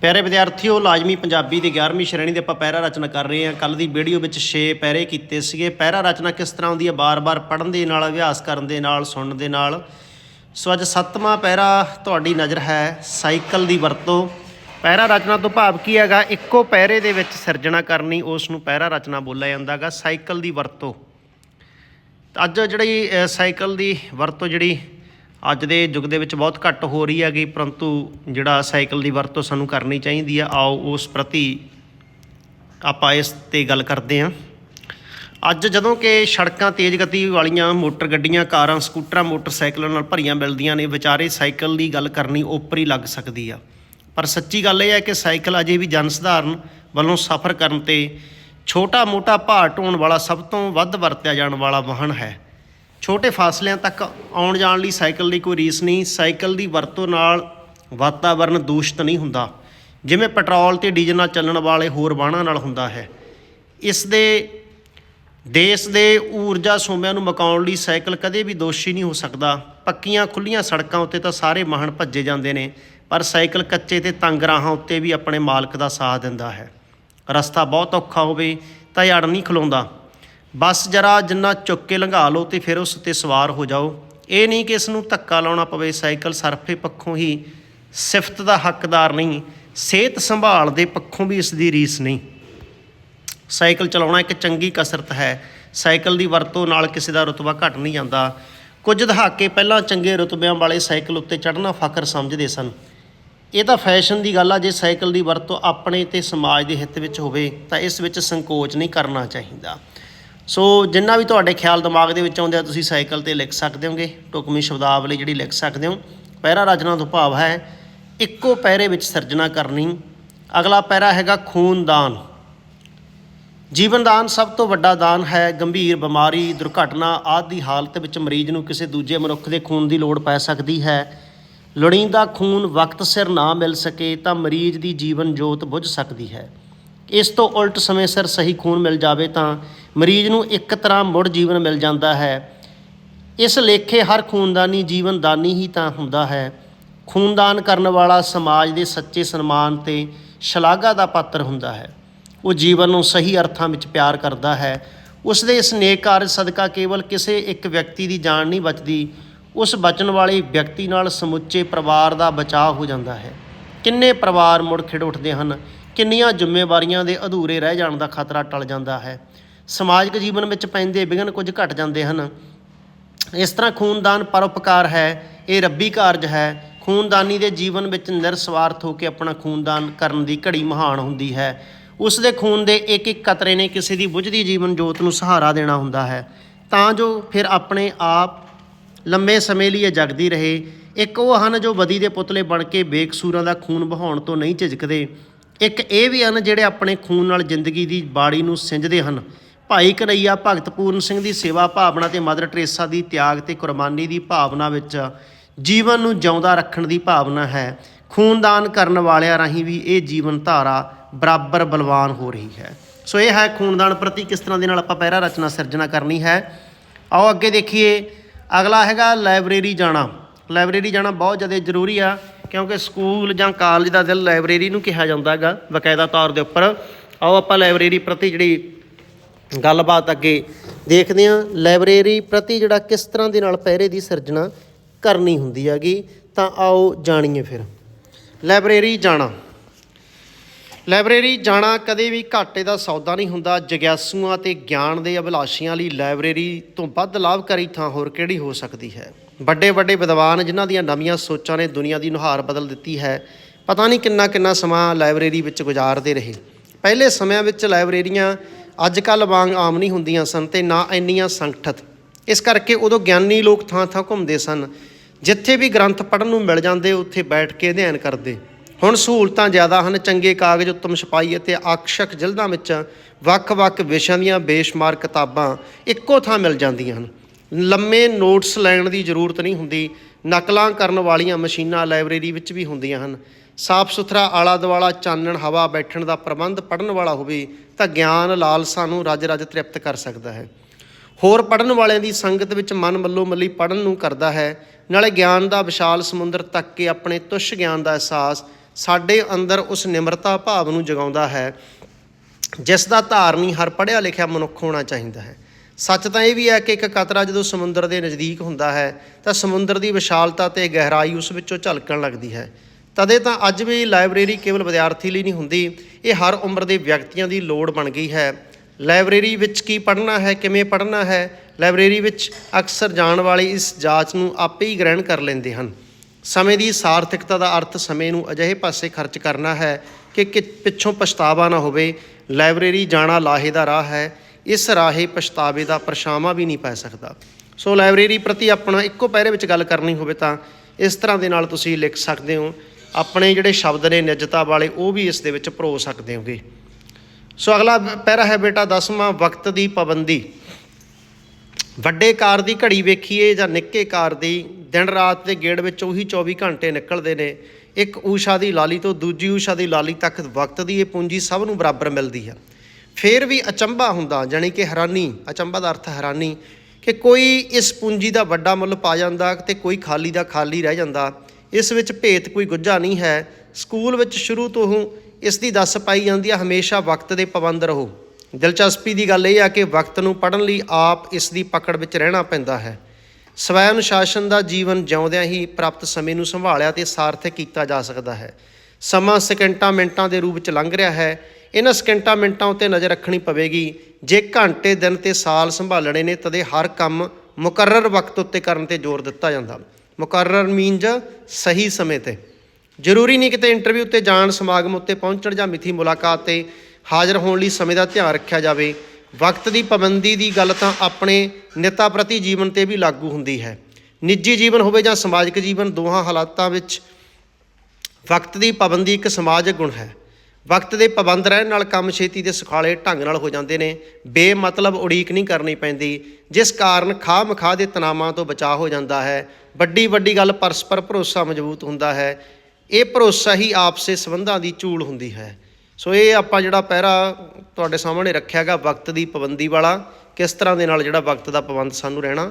ਪਿਆਰੇ ਵਿਦਿਆਰਥੀਓ, ਲਾਜ਼ਮੀ ਪੰਜਾਬੀ ਦੀ 11ਵੀਂ ਸ਼੍ਰੇਣੀ ਦੇ ਆਪਾਂ ਪਹਿਰਾ ਰਚਨਾ ਕਰ ਰਹੇ ਹਾਂ। ਕੱਲ ਦੀ ਵੀਡੀਓ ਵਿੱਚ 6 ਪਹਿਰੇ ਕੀਤੇ ਸੀਗੇ। ਪਹਿਰਾ ਰਚਨਾ ਕਿਸ ਤਰ੍ਹਾਂ ਹੁੰਦੀ ਹੈ? ਬਾਰ-ਬਾਰ ਪੜ੍ਹਨ ਦੇ ਨਾਲ, ਅਭਿਆਸ ਕਰਨ ਦੇ ਨਾਲ, ਸੁਣਨ ਦੇ ਨਾਲ। ਸੋ ਅੱਜ ਸੱਤਵਾਂ ਪਹਿਰਾ ਤੁਹਾਡੀ ਨਜ਼ਰ ਹੈ, ਸਾਈਕਲ ਦੀ ਵਰਤੋਂ। ਪਹਿਰਾ ਰਚਨਾ ਤੋਂ ਭਾਵ ਕੀ ਹੈਗਾ? ਇੱਕੋ ਪਹਿਰੇ ਦੇ ਵਿੱਚ ਸਿਰਜਣਾ ਕਰਨੀ, ਉਸ ਨੂੰ ਪਹਿਰਾ ਰਚਨਾ ਬੋਲਿਆ ਜਾਂਦਾਗਾ, ਸਾਈਕਲ ਦੀ ਵਰਤੋਂ। ਅੱਜ ਜਿਹੜੀ ਸਾਈਕਲ ਦੀ ਵਰਤੋਂ ਜਿਹੜੀ ਅੱਜ ਦੇ ਯੁੱਗ ਦੇ ਵਿੱਚ ਬਹੁਤ ਘੱਟ ਹੋ ਰਹੀ ਹੈਗੀ, ਪਰੰਤੂ ਜਿਹੜਾ ਸਾਈਕਲ ਦੀ ਵਰਤੋਂ ਸਾਨੂੰ ਕਰਨੀ ਚਾਹੀਦੀ ਆ, ਆਓ ਉਸ ਪ੍ਰਤੀ ਆਪਾਂ ਇਸ ਤੇ ਗੱਲ ਕਰਦੇ ਹਾਂ। ਅੱਜ ਜਦੋਂ ਕਿ ਸੜਕਾਂ ਤੇਜ਼ ਗਤੀ ਵਾਲੀਆਂ ਮੋਟਰ ਗੱਡੀਆਂ, ਕਾਰਾਂ, ਸਕੂਟਰਾਂ, ਮੋਟਰਸਾਈਕਲਾਂ ਨਾਲ ਭਰੀਆਂ ਮਿਲਦੀਆਂ ਨੇ, ਵਿਚਾਰੇ ਸਾਈਕਲ ਦੀ ਗੱਲ ਕਰਨੀ ਓਪਰੀ ਲੱਗ ਸਕਦੀ ਆ। ਪਰ ਸੱਚੀ ਗੱਲ ਇਹ ਹੈ ਕਿ ਸਾਈਕਲ ਅਜੇ ਵੀ ਜਨ ਸਧਾਰਨ ਵੱਲੋਂ ਸਫ਼ਰ ਕਰਨ ਤੇ ਛੋਟਾ ਮੋਟਾ ਭਾਰ ਢੋਣ ਵਾਲਾ ਸਭ ਤੋਂ ਵੱਧ ਵਰਤਿਆ ਜਾਣ ਵਾਲਾ ਵਾਹਨ ਹੈ। ਛੋਟੇ ਫਾਸਲਿਆਂ ਤੱਕ ਆਉਣ ਜਾਣ ਲਈ ਸਾਈਕਲ ਦੀ ਕੋਈ ਰੀਸ ਨਹੀਂ, ਸਾਈਕਲ ਦੀ ਵਰਤੋਂ ਨਾਲ ਵਾਤਾਵਰਣ ਦੂਸ਼ਿਤ ਨਹੀਂ ਹੁੰਦਾ। ਜਿਵੇਂ ਪੈਟਰੋਲ ਤੇ ਡੀਜ਼ਲ ਨਾਲ ਚੱਲਣ ਵਾਲੇ ਹੋਰ ਵਾਹਨਾਂ ਨਾਲ ਹੁੰਦਾ ਹੈ। ਇਸ ਦੇ, ਦੇਸ਼ ਦੇ ਊਰਜਾ ਸੋਮਿਆਂ ਨੂੰ ਮਕਾਉਣ ਲਈ ਸਾਈਕਲ ਕਦੇ ਵੀ ਦੋਸ਼ੀ ਨਹੀਂ ਹੋ ਸਕਦਾ। ਪੱਕੀਆਂ ਖੁੱਲੀਆਂ ਸੜਕਾਂ ਉੱਤੇ ਤਾਂ ਸਾਰੇ ਵਾਹਨ ਭੱਜੇ ਜਾਂਦੇ ਨੇ, ਪਰ ਸਾਈਕਲ ਕੱਚੇ ਤੇ ਤੰਗ ਰਾਹਾਂ ਉੱਤੇ ਵੀ ਆਪਣੇ ਮਾਲਕ ਦਾ ਸਾਥ ਦਿੰਦਾ ਹੈ। ਰਸਤਾ ਬਹੁਤ ਔਖਾ ਹੋਵੇ ਤਾਂ ਯੜ ਨਹੀਂ ਖਲੋਂਦਾ। ਬਸ ਜਰਾ ਜਿੰਨਾ ਚੁੱਕ ਕੇ ਲੰਘਾ ਲਓ ਤੇ ਫਿਰ ਉਸ ਉੱਤੇ ਸਵਾਰ ਹੋ ਜਾਓ। ਇਹ ਨਹੀਂ ਕਿ ਇਸ ਨੂੰ ਧੱਕਾ ਲਾਉਣਾ ਪਵੇ, ਸਾਈਕਲ ਸਰਫੇ ਪੱਖੋਂ ਹੀ ਸਿਫਤ ਦਾ ਹੱਕਦਾਰ ਨਹੀਂ, ਸਿਹਤ ਸੰਭਾਲ ਦੇ ਪੱਖੋਂ ਵੀ ਇਸ ਦੀ ਰੀਸ ਨਹੀਂ। ਸਾਈਕਲ ਚਲਾਉਣਾ ਇੱਕ ਚੰਗੀ ਕਸਰਤ ਹੈ। ਸਾਈਕਲ ਦੀ ਵਰਤੋਂ ਨਾਲ ਕਿਸੇ ਦਾ ਰੁਤਬਾ ਘਟ ਨਹੀਂ ਜਾਂਦਾ। ਕੁਝ ਦਹਾਕੇ ਪਹਿਲਾਂ ਚੰਗੇ ਰੁਤਬਿਆਂ ਵਾਲੇ ਸਾਈਕਲ ਉੱਤੇ ਚੜ੍ਹਨਾ ਫਖਰ ਸਮਝਦੇ ਸਨ। ਇਹ ਤਾਂ ਫੈਸ਼ਨ ਦੀ ਗੱਲ ਆ, ਜੇ ਸਾਈਕਲ ਦੀ ਵਰਤੋਂ ਆਪਣੇ ਤੇ ਸਮਾਜ ਦੇ ਹਿੱਤ ਵਿੱਚ ਹੋਵੇ, ਤਾਂ ਇਸ ਵਿੱਚ ਸੰਕੋਚ ਨਹੀਂ ਕਰਨਾ ਚਾਹੀਦਾ। ਸੋ ਜਿੰਨਾ ਵੀ ਤੁਹਾਡੇ ਖਿਆਲ ਦਿਮਾਗ ਦੇ ਵਿੱਚ ਆਉਂਦੇ ਆ, ਤੁਸੀਂ ਸਾਈਕਲ ਤੇ ਲਿਖ ਸਕਦੇ ਹੋਗੇ ਟੁਕਮੀ ਸ਼ਬਦਾਵਲੀ ਜਿਹੜੀ ਲਿਖ ਸਕਦੇ ਹੋ। ਪਹਿਰਾ ਰਚਨਾ ਤੋਂ ਭਾਵ ਹੈ, ਇੱਕੋ ਪਹਿਰੇ ਵਿੱਚ ਸਿਰਜਣਾ ਕਰਨੀ। ਅਗਲਾ ਪਹਿਰਾ ਹੈਗਾ ਖੂਨਦਾਨ ਜੀਵਨ ਦਾਨ ਸਭ ਤੋਂ ਵੱਡਾ ਦਾਨ ਹੈ, ਗੰਭੀਰ ਬਿਮਾਰੀ, ਦੁਰਘਟਨਾ ਆਦਿ ਦੀ ਹਾਲਤ ਵਿੱਚ ਮਰੀਜ਼ ਨੂੰ ਕਿਸੇ ਦੂਜੇ ਮਨੁੱਖ ਦੇ ਖੂਨ ਦੀ ਲੋੜ ਪੈ ਸਕਦੀ ਹੈ। ਲੋੜੀਂਦਾ ਖੂਨ ਵਕਤ ਸਿਰ ਨਾ ਮਿਲ ਸਕੇ ਤਾਂ ਮਰੀਜ਼ ਦੀ ਜੀਵਨ ਜੋਤ ਬੁਝ ਸਕਦੀ ਹੈ। ਇਸ ਤੋਂ ਉਲਟ ਸਮੇਂ ਸਿਰ ਸਹੀ ਖੂਨ ਮਿਲ ਜਾਵੇ ਤਾਂ ਮਰੀਜ਼ ਨੂੰ ਇੱਕ ਤਰ੍ਹਾਂ ਮੁੜ ਜੀਵਨ ਮਿਲ ਜਾਂਦਾ ਹੈ। ਇਸ ਲੇਖੇ ਹਰ ਖੂਨਦਾਨੀ ਜੀਵਨਦਾਨੀ ਹੀ ਤਾਂ ਹੁੰਦਾ ਹੈ। ਖੂਨਦਾਨ ਕਰਨ ਵਾਲਾ ਸਮਾਜ ਦੇ ਸੱਚੇ ਸਨਮਾਨ ਤੇ ਸ਼ਲਾਘਾ ਦਾ ਪਾਤਰ ਹੁੰਦਾ ਹੈ। ਉਹ ਜੀਵਨ ਨੂੰ ਸਹੀ ਅਰਥਾਂ ਵਿੱਚ ਪਿਆਰ ਕਰਦਾ ਹੈ। ਉਸ ਦੇ ਇਸ ਨੇਕ ਕਾਰਜ ਸਦਕਾ ਕੇਵਲ ਕਿਸੇ ਇੱਕ ਵਿਅਕਤੀ ਦੀ ਜਾਨ ਨਹੀਂ ਬਚਦੀ, ਉਸ ਬਚਣ ਵਾਲੇ ਵਿਅਕਤੀ ਨਾਲ ਸਮੁੱਚੇ ਪਰਿਵਾਰ ਦਾ ਬਚਾਅ ਹੋ ਜਾਂਦਾ ਹੈ। ਕਿੰਨੇ ਪਰਿਵਾਰ ਮੁੜ ਖਿੜ ਉੱਠਦੇ ਹਨ, ਕਿੰਨੀਆਂ ਜ਼ਿੰਮੇਵਾਰੀਆਂ ਦੇ ਅਧੂਰੇ ਰਹਿ ਜਾਣ ਦਾ ਖਤਰਾ ਟਲ ਜਾਂਦਾ ਹੈ। ਸਮਾਜਿਕ ਜੀਵਨ ਵਿੱਚ ਪੈਂਦੇ ਵਿਘਨ ਕੁਝ ਘਟ ਜਾਂਦੇ ਹਨ। ਇਸ ਤਰ੍ਹਾਂ ਖੂਨਦਾਨ ਪਰਉਪਕਾਰ ਹੈ, ਇਹ ਰੱਬੀ ਕਾਰਜ ਹੈ। ਖੂਨਦਾਨੀ ਦੇ ਜੀਵਨ ਵਿੱਚ ਨਿਰਸਵਾਰਥ ਹੋ ਕੇ ਆਪਣਾ ਖੂਨਦਾਨ ਕਰਨ ਦੀ ਘੜੀ ਮਹਾਨ ਹੁੰਦੀ ਹੈ। ਉਸ ਦੇ ਖੂਨ ਦੇ ਇੱਕ ਇੱਕ ਕਤਰੇ ਨੇ ਕਿਸੇ ਦੀ ਬੁਝਦੀ ਜੀਵਨ ਜੋਤ ਨੂੰ ਸਹਾਰਾ ਦੇਣਾ ਹੁੰਦਾ ਹੈ। ਤਾਂ ਜੋ ਫਿਰ ਆਪਣੇ ਆਪ ਲੰਮੇ ਸਮੇਂ ਲਈ ਇਹ ਜਗਦੀ ਰਹੇ। ਇੱਕ ਉਹ ਹਨ ਜੋ ਬਦੀ ਦੇ ਪੁਤਲੇ ਬਣ ਕੇ ਬੇਕਸੂਰਾਂ ਦਾ ਖੂਨ ਵਹਾਉਣ ਤੋਂ ਨਹੀਂ ਝਿਜਕਦੇ। ਇੱਕ ਇਹ ਵੀ ਹਨ ਜਿਹੜੇ ਆਪਣੇ ਖੂਨ ਨਾਲ ਜ਼ਿੰਦਗੀ ਦੀ ਬਾੜੀ ਨੂੰ ਸਿੰਜਦੇ ਹਨ। ਭਾਈ ਕਨਈਆ ਭਗਤ ਪੂਰਨ ਸਿੰਘ ਦੀ ਸੇਵਾ ਭਾਵਨਾ ਤੇ ਮਦਰ ਟਰੇਸਾ ਦੀ ਤਿਆਗ ਤੇ ਕੁਰਬਾਨੀ ਦੀ ਭਾਵਨਾ ਵਿੱਚ ਜੀਵਨ ਨੂੰ ਜਿਉਂਦਾ ਰੱਖਣ ਦੀ ਭਾਵਨਾ ਹੈ। ਖੂਨਦਾਨ ਕਰਨ ਵਾਲਿਆਂ ਰਾਹੀਂ ਵੀ ਇਹ ਜੀਵਨ ਧਾਰਾ ਬਰਾਬਰ ਬਲਵਾਨ ਹੋ ਰਹੀ ਹੈ। ਸੋ ਇਹ ਹੈ ਖੂਨਦਾਨ ਪ੍ਰਤੀ ਕਿਸ ਤਰ੍ਹਾਂ ਦੇ ਨਾਲ ਆਪਾਂ ਪਹਿਰਾ ਰਚਨਾ ਸਿਰਜਣਾ ਕਰਨੀ ਹੈ। ਆਓ ਅੱਗੇ ਦੇਖੀਏ। ਅਗਲਾ ਹੈਗਾ ਲਾਇਬ੍ਰੇਰੀ ਜਾਣਾ। ਲਾਇਬ੍ਰੇਰੀ ਜਾਣਾ ਬਹੁਤ ਜ਼ਿਆਦਾ ਜ਼ਰੂਰੀ ਆ, ਕਿਉਂਕਿ ਸਕੂਲ ਜਾਂ ਕਾਲਜ ਦਾ ਦਿਲ ਲਾਇਬ੍ਰੇਰੀ ਨੂੰ ਕਿਹਾ ਜਾਂਦਾ ਹੈਗਾ, ਬਕਾਇਦਾ ਤੌਰ ਦੇ ਉੱਪਰ। ਆਓ ਆਪਾਂ ਲਾਇਬ੍ਰੇਰੀ ਪ੍ਰਤੀ ਜਿਹੜੀ ਗੱਲਬਾਤ ਅੱਗੇ ਦੇਖਦੇ ਹਾਂ। ਲਾਇਬ੍ਰੇਰੀ ਪ੍ਰਤੀ ਜਿਹੜਾ ਕਿਸ ਤਰ੍ਹਾਂ ਦੇ ਨਾਲ ਪਹਿਰੇ ਦੀ ਸਿਰਜਣਾ ਕਰਨੀ ਹੁੰਦੀ ਹੈਗੀ, ਤਾਂ ਆਓ ਜਾਣੀਏ ਫਿਰ। ਲਾਇਬ੍ਰੇਰੀ ਜਾਣਾ। ਲਾਇਬ੍ਰੇਰੀ ਜਾਣਾ ਕਦੇ ਵੀ ਘਾਟੇ ਦਾ ਸੌਦਾ ਨਹੀਂ ਹੁੰਦਾ। ਜਗਿਆਸੂਆਂ ਤੇ ਗਿਆਨ ਦੇ ਅਭਿਲਾਸ਼ੀਆਂ ਲਈ ਲਾਇਬ੍ਰੇਰੀ ਤੋਂ ਵੱਧ ਲਾਭਕਾਰੀ ਥਾਂ ਹੋਰ ਕਿਹੜੀ ਹੋ ਸਕਦੀ ਹੈ? ਵੱਡੇ ਵੱਡੇ ਵਿਦਵਾਨ ਜਿਨ੍ਹਾਂ ਦੀਆਂ ਨਵੀਆਂ ਸੋਚਾਂ ਨੇ ਦੁਨੀਆ ਦੀ ਨੁਹਾਰ ਬਦਲ ਦਿੱਤੀ ਹੈ, ਪਤਾ ਨਹੀਂ ਕਿੰਨਾ ਕਿੰਨਾ ਸਮਾਂ ਲਾਇਬ੍ਰੇਰੀ ਵਿੱਚ ਗੁਜ਼ਾਰਦੇ ਰਹੇ। ਪਹਿਲੇ ਸਮਿਆਂ ਵਿੱਚ ਲਾਇਬ੍ਰੇਰੀਆਂ ਅੱਜ ਕੱਲ੍ਹ ਵਾਂਗ ਆਮ ਨਹੀਂ ਹੁੰਦੀਆਂ ਸਨ ਤੇ ਨਾ ਇੰਨੀਆਂ ਸੰਗਠਿਤ। ਇਸ ਕਰਕੇ ਉਦੋਂ ਗਿਆਨੀ ਲੋਕ ਥਾਂ ਥਾਂ ਘੁੰਮਦੇ ਸਨ। ਜਿੱਥੇ ਵੀ ਗ੍ਰੰਥ ਪੜ੍ਹਨ ਨੂੰ ਮਿਲ ਜਾਂਦੇ, ਉੱਥੇ ਬੈਠ ਕੇ ਅਧਿਐਨ ਕਰਦੇ। ਹੁਣ ਸਹੂਲਤਾਂ ਜ਼ਿਆਦਾ ਹਨ, ਚੰਗੇ ਕਾਗਜ਼, ਉੱਤਮ ਛਪਾਈ ਅਤੇ ਆਕਰਸ਼ਕ ਜਲਦਾਂ ਵਿੱਚ ਵੱਖ-ਵੱਖ ਵਿਸ਼ਿਆਂ ਦੀਆਂ ਬੇਸ਼ਮਾਰ ਕਿਤਾਬਾਂ ਇੱਕੋ ਥਾਂ ਮਿਲ ਜਾਂਦੀਆਂ ਹਨ। ਲੰਮੇ ਨੋਟਸ ਲੈਣ ਦੀ ਜ਼ਰੂਰਤ ਨਹੀਂ ਹੁੰਦੀ, ਨਕਲਾਂ ਕਰਨ ਵਾਲੀਆਂ ਮਸ਼ੀਨਾਂ ਲਾਇਬ੍ਰੇਰੀ ਵਿੱਚ ਵੀ ਹੁੰਦੀਆਂ ਹਨ। ਸਾਫ਼ ਸੁਥਰਾ ਆਲਾ ਦੁਆਲਾ ਚਾਨਣ ਹਵਾ ਬੈਠਣ ਦਾ ਪ੍ਰਬੰਧ ਪੜਨ ਵਾਲਾ ਹੋਵੇ ਤਾਂ ਗਿਆਨ ਲਾਲਸਾ ਨੂੰ ਰਜ-ਰਜ ਤ੍ਰਿਪਤ ਕਰ ਸਕਦਾ ਹੈ। ਹੋਰ ਪੜਨ ਵਾਲਿਆਂ ਦੀ ਸੰਗਤ ਵਿੱਚ ਮਨ ਮੱਲੋ ਮੱਲੀ ਪੜਨ ਨੂੰ ਕਰਦਾ ਹੈ। ਨਾਲੇ ਗਿਆਨ ਦਾ ਵਿਸ਼ਾਲ ਸਮੁੰਦਰ ਤੱਕ ਕੇ ਆਪਣੇ ਤੁਸ਼ ਗਿਆਨ ਦਾ ਅਹਿਸਾਸ ਸਾਡੇ ਅੰਦਰ ਉਸ ਨਿਮਰਤਾ ਭਾਵ ਨੂੰ ਜਗਾਉਂਦਾ ਹੈ, ਜਿਸ ਦਾ ਧਾਰਨੀ ਹਰ ਪੜ੍ਹਿਆ ਲਿਖਿਆ ਮਨੁੱਖ ਹੋਣਾ ਚਾਹੀਦਾ ਹੈ। ਸੱਚ ਤਾਂ ਇਹ ਵੀ ਹੈ ਕਿ ਇੱਕ ਕਤਰਾ ਜਦੋਂ ਸਮੁੰਦਰ ਦੇ ਨਜ਼ਦੀਕ ਹੁੰਦਾ ਹੈ ਤਾਂ ਸਮੁੰਦਰ ਦੀ ਵਿਸ਼ਾਲਤਾ ਤੇ ਗਹਿਰਾਈ ਉਸ ਵਿੱਚੋਂ ਝਲਕਣ ਲੱਗਦੀ ਹੈ। ਤਦੇ ਤਾਂ ਅੱਜ ਵੀ ਲਾਇਬ੍ਰੇਰੀ ਕੇਵਲ ਵਿਦਿਆਰਥੀ ਲਈ ਨਹੀਂ ਹੁੰਦੀ, ਇਹ ਹਰ ਉਮਰ ਦੇ ਵਿਅਕਤੀਆਂ ਦੀ ਲੋੜ ਬਣ ਗਈ ਹੈ। ਲਾਇਬ੍ਰੇਰੀ ਵਿੱਚ ਕੀ ਪੜ੍ਹਨਾ ਹੈ, ਕਿਵੇਂ ਪੜ੍ਹਨਾ ਹੈ, ਲਾਇਬ੍ਰੇਰੀ ਵਿੱਚ ਅਕਸਰ ਜਾਣ ਵਾਲੇ ਇਸ ਜਾਂਚ ਨੂੰ ਆਪੇ ਹੀ ਗ੍ਰਹਿਣ ਕਰ ਲੈਂਦੇ ਹਨ। ਸਮੇਂ ਦੀ ਸਾਰਥਿਕਤਾ ਦਾ ਅਰਥ ਸਮੇਂ ਨੂੰ ਅਜਿਹੇ ਪਾਸੇ ਖਰਚ ਕਰਨਾ ਹੈ ਕਿ ਕਿ ਪਿੱਛੋਂ ਪਛਤਾਵਾ ਨਾ ਹੋਵੇ। ਲਾਇਬ੍ਰੇਰੀ ਜਾਣਾ ਲਾਹੇ ਦਾ ਰਾਹ ਹੈ, ਇਸ ਰਾਹੇ ਪਛਤਾਵੇ ਦਾ ਪਰਛਾਵਾਂ ਵੀ ਨਹੀਂ ਪੈ ਸਕਦਾ। ਸੋ ਲਾਇਬ੍ਰੇਰੀ ਪ੍ਰਤੀ ਆਪਣਾ ਇੱਕੋ ਪਹਿਰੇ ਵਿੱਚ ਗੱਲ ਕਰਨੀ ਹੋਵੇ ਤਾਂ ਇਸ ਤਰ੍ਹਾਂ ਦੇ ਨਾਲ ਤੁਸੀਂ ਲਿਖ ਸਕਦੇ ਹੋ ਆਪਣੇ ਜਿਹੜੇ ਸ਼ਬਦ ਨੇ ਨਿਜਤਾ ਵਾਲੇ, ਉਹ ਵੀ ਇਸ ਦੇ ਵਿੱਚ ਪਰੋ ਸਕਦੇ ਹੋਗੇ। ਸੋ ਅਗਲਾ ਪੈਰਾ ਹੈ ਬੇਟਾ ਦਸਵਾਂ, ਵਕਤ ਦੀ ਪਾਬੰਦੀ। ਵੱਡੇ ਕਾਰ ਦੀ ਘੜੀ ਵੇਖੀਏ ਜਾਂ ਨਿੱਕੇ ਕਾਰ ਦੀ, ਦਿਨ ਰਾਤ ਦੇ ਗੇੜ ਵਿੱਚ ਉਹੀ 24 ਘੰਟੇ ਨਿਕਲਦੇ ਨੇ। ਇੱਕ ਊਸ਼ਾ ਦੀ ਲਾਲੀ ਤੋਂ ਦੂਜੀ ਊਸ਼ਾ ਦੀ ਲਾਲੀ ਤੱਕ ਵਕਤ ਦੀ ਇਹ ਪੂੰਜੀ ਸਭ ਨੂੰ ਬਰਾਬਰ ਮਿਲਦੀ ਹੈ। ਫਿਰ ਵੀ ਅਚੰਭਾ ਹੁੰਦਾ, ਜਾਣੀ ਕਿ ਹੈਰਾਨੀ, ਅਚੰਭਾ ਦਾ ਅਰਥ ਹੈਰਾਨੀ, ਕਿ ਕੋਈ ਇਸ ਪੂੰਜੀ ਦਾ ਵੱਡਾ ਮੁੱਲ ਪਾ ਜਾਂਦਾ ਤੇ ਕੋਈ ਖਾਲੀ ਦਾ ਖਾਲੀ ਰਹਿ ਜਾਂਦਾ। ਇਸ ਵਿੱਚ ਭੇਤ ਕੋਈ ਗੁੱਝਾ ਨਹੀਂ ਹੈ। ਸਕੂਲ ਵਿੱਚ ਸ਼ੁਰੂ ਤੋਂ ਹੀ ਇਸ ਦੀ ਦੱਸ ਪਾਈ ਜਾਂਦੀ ਹੈ ਹਮੇਸ਼ਾ ਵਕਤ ਦੇ ਪਾਬੰਦ ਰਹੋ। ਦਿਲਚਸਪੀ ਦੀ ਗੱਲ ਇਹ ਆ ਕਿ ਵਕਤ ਨੂੰ ਪੜ੍ਹਨ ਲਈ ਆਪ ਇਸ ਦੀ ਪਕੜ ਵਿੱਚ ਰਹਿਣਾ ਪੈਂਦਾ ਹੈ। ਸਵੈ ਅਨੁਸ਼ਾਸਨ ਦਾ ਜੀਵਨ ਜਿਉਂਦਿਆਂ ਹੀ ਪ੍ਰਾਪਤ ਸਮੇਂ ਨੂੰ ਸੰਭਾਲਿਆ ਤੇ ਸਾਰਥਕ ਕੀਤਾ ਜਾ ਸਕਦਾ ਹੈ। ਸਮਾਂ ਸਕਿੰਟਾਂ ਮਿੰਟਾਂ ਦੇ ਰੂਪ ਵਿੱਚ ਲੰਘ ਰਿਹਾ ਹੈ। ਇਹਨਾਂ ਸਕਿੰਟਾਂ ਮਿੰਟਾਂ ਉੱਤੇ ਨਜ਼ਰ ਰੱਖਣੀ ਪਵੇਗੀ। ਜੇ ਘੰਟੇ, ਦਿਨ ਤੇ ਸਾਲ ਸੰਭਾਲਣੇ ਨੇ, ਤਦੇ ਹਰ ਕੰਮ ਮੁਕਰਰ ਵਕਤ ਉੱਤੇ ਕਰਨ ਤੇ ਜ਼ੋਰ ਦਿੱਤਾ ਜਾਂਦਾ। ਮੁਕਰਰ ਮੀਨਜ ਸਹੀ ਸਮੇਂ ਤੇ। ਜ਼ਰੂਰੀ ਨਹੀਂ ਕਿਤੇ ਇੰਟਰਵਿਊ ਤੇ ਜਾਣ, ਸਮਾਗਮ ਉੱਤੇ ਪਹੁੰਚਣ ਜਾਂ ਮਿੱਥੀ ਮੁਲਾਕਾਤ ਤੇ ਹਾਜ਼ਰ ਹੋਣ ਲਈ ਸਮੇਂ ਦਾ ਧਿਆਨ ਰੱਖਿਆ ਜਾਵੇ। ਵਕਤ ਦੀ ਪਾਬੰਦੀ ਦੀ ਗੱਲ ਤਾਂ ਆਪਣੇ ਨੇਤਾ ਪ੍ਰਤੀ ਜੀਵਨ ਤੇ ਵੀ ਲਾਗੂ ਹੁੰਦੀ ਹੈ। ਨਿੱਜੀ ਜੀਵਨ ਹੋਵੇ ਜਾਂ ਸਮਾਜਿਕ ਜੀਵਨ, ਦੋਹਾਂ ਹਾਲਾਤਾਂ ਵਿੱਚ ਵਕਤ ਦੀ ਪਾਬੰਦੀ ਇੱਕ ਸਮਾਜਿਕ ਗੁਣ ਹੈ। ਵਕਤ ਦੇ ਪਾਬੰਦ ਰਹਿਣ ਨਾਲ ਕੰਮ ਛੇਤੀ ਦੇ ਸੁਖਾਲੇ ਢੰਗ ਨਾਲ ਹੋ ਜਾਂਦੇ ਨੇ। ਬੇਮਤਲਬ ਉਡੀਕ ਨਹੀਂ ਕਰਨੀ ਪੈਂਦੀ, ਜਿਸ ਕਾਰਨ ਖਾਹ ਮਖਾਹ ਦੇ ਤਣਾਵਾਂ ਤੋਂ ਬਚਾਅ ਹੋ ਜਾਂਦਾ ਹੈ। ਵੱਡੀ ਵੱਡੀ ਗੱਲ ਪਰਸਪਰ ਭਰੋਸਾ ਮਜ਼ਬੂਤ ਹੁੰਦਾ ਹੈ। ਇਹ ਭਰੋਸਾ ਹੀ ਆਪਸੇ ਸੰਬੰਧਾਂ ਦੀ ਚੂਲ ਹੁੰਦੀ ਹੈ। ਸੋ ਇਹ ਆਪਾਂ ਜਿਹੜਾ ਪਹਿਰਾ ਤੁਹਾਡੇ ਸਾਹਮਣੇ ਰੱਖਿਆਗਾ ਵਕਤ ਦੀ ਪਾਬੰਦੀ ਵਾਲਾ, ਕਿਸ ਤਰ੍ਹਾਂ ਦੇ ਨਾਲ ਜਿਹੜਾ ਵਕਤ ਦਾ ਪਾਬੰਦ ਸਾਨੂੰ ਰਹਿਣਾ